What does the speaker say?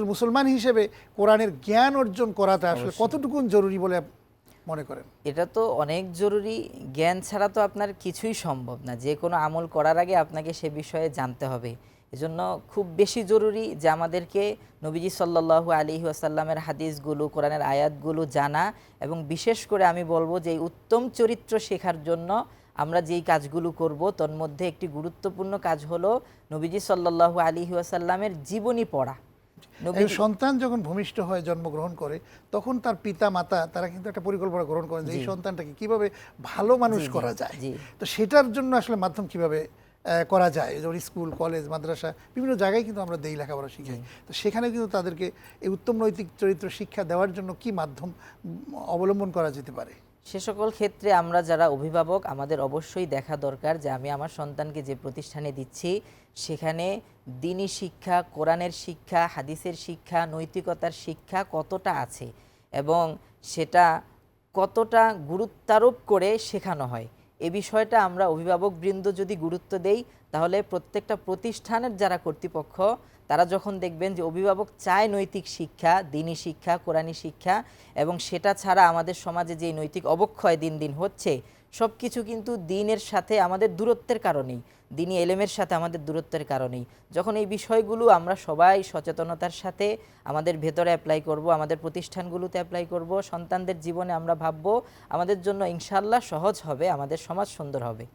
একজন মুসলমান হিসেবে কোরআনের জ্ঞান অর্জন করাটা আসলে কতটুকু জরুরি বলে মনে করেন? এটা তো অনেক জরুরি। জ্ঞান ছাড়া তো আপনার কিছুই সম্ভব না। যে কোনো আমল করার আগে আপনাকে সে বিষয়ে জানতে হবে। এজন্য খুব বেশি জরুরি যে আমাদেরকে নবীজি সাল্লাল্লাহু আলী আসাল্লামের হাদিসগুলো কোরআনের আয়াতগুলো জানা এবং বিশেষ করে আমি বলব যে এই উত্তম চরিত্র শেখার জন্য আমরা যেই কাজগুলো করব তোর মধ্যে একটি গুরুত্বপূর্ণ কাজ হলো নবীজি সাল্লাল্লাহু আলী আসাল্লামের জীবনী পড়া। সন্তান যখন ভূমিষ্ঠ হয়ে জন্মগ্রহণ করে তখন তার পিতা মাতা তারা কিন্তু একটা পরিকল্পনা গ্রহণ করেন যে এই সন্তানটাকে কীভাবে ভালো মানুষ করা যায়। তো সেটার জন্য আসলে মাধ্যম কীভাবে করা যায়? যেমন স্কুল কলেজ মাদ্রাসা বিভিন্ন জায়গায় কিন্তু আমরা দেই লেখাপড়া শিখাই। তো সেখানে কিন্তু তাদেরকে এই উত্তম নৈতিক চরিত্র শিক্ষা দেওয়ার জন্য কি মাধ্যম অবলম্বন করা যেতে পারে? সে সকল ক্ষেত্রে আমরা যারা অভিভাবক, আমাদের অবশ্যই দেখা দরকার যে আমি আমার সন্তানকে যে প্রতিষ্ঠানে দিচ্ছি, সেখানে দিনই শিক্ষা, কোরআনের শিক্ষা, হাদিসের শিক্ষা, নৈতিকতার শিক্ষা কতটা আছে এবং সেটা কতটা গুরুত্বারোপ করে শেখানো হয়। এ বিষয়টা আমরা অভিভাবক বৃন্দ যদি গুরুত্ব দেই, তাহলে প্রত্যেকটা প্রতিষ্ঠানের যারা কর্তৃপক্ষ, তারা যখন দেখবেন যে অভিভাবক চায় নৈতিক শিক্ষা, দিনী শিক্ষা, কোরআনী শিক্ষা, এবং সেটা ছাড়া আমাদের সমাজে যে নৈতিক অবক্ষয় দিন দিন হচ্ছে সব কিছু কিন্তু দিনের সাথে আমাদের দূরত্বের কারণেই দিনই এলেমের সাথে আমাদের দূরত্বের কারণেই। যখন এই বিষয়গুলো আমরা সবাই সচেতনতার সাথে আমাদের ভেতরে অ্যাপ্লাই করব, আমাদের প্রতিষ্ঠানগুলোতে অ্যাপ্লাই করব, সন্তানদের জীবনে আমরা ভাববো, আমাদের জন্য ইনশাল্লাহ সহজ হবে, আমাদের সমাজ সুন্দর হবে।